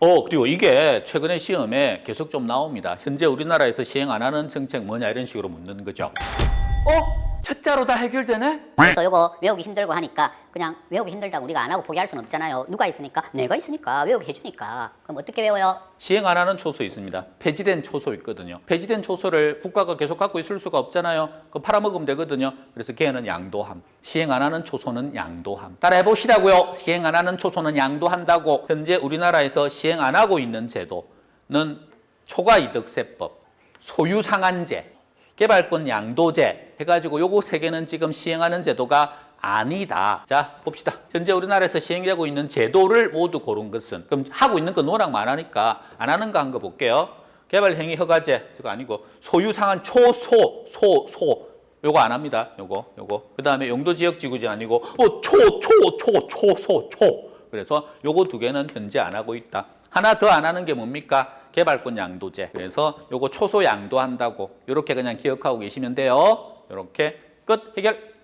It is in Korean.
어, 그리고 이게 최근에 시험에 계속 좀 나옵니다. 현재 우리나라에서 시행 안 하는 정책 뭐냐 이런 식으로 묻는 거죠. 어? 첫자로 다 해결되네? 그래서 요거 외우기 힘들고 하니까 그냥 외우기 힘들다고 우리가 안 하고 포기할 수는 없잖아요. 누가 있으니까? 내가 있으니까 외우게 해주니까. 그럼 어떻게 외워요? 시행 안 하는 초소 있습니다. 폐지된 초소 있거든요. 폐지된 초소를 국가가 계속 갖고 있을 수가 없잖아요. 그 팔아먹으면 되거든요. 그래서 걔는 양도함. 시행 안 하는 초소는 양도함. 따라해 보시라고요. 시행 안 하는 초소는 양도한다고. 현재 우리나라에서 시행 안 하고 있는 제도는 초과이득세법, 소유상한제, 개발권 양도제 해가지고 요거 세 개는 지금 시행하는 제도가 아니다. 자, 봅시다. 현재 우리나라에서 시행되고 있는 제도를 모두 고른 것은 그럼 하고 있는 건 워낙 많으니까 안 하는 거 한 거 볼게요. 개발행위 허가제 저거 아니고 소유상한 초소 소 소 요거 안 합니다. 요거 요거 그 다음에 용도지역 지구제 아니고 어 초 초 초 초소 초 그래서 요거 두 개는 현재 안 하고 있다. 하나 더 안 하는 게 뭡니까? 개발권 양도제. 그래서 요거 초소 양도한다고 이렇게 그냥 기억하고 계시면 돼요. 이렇게 끝 해결.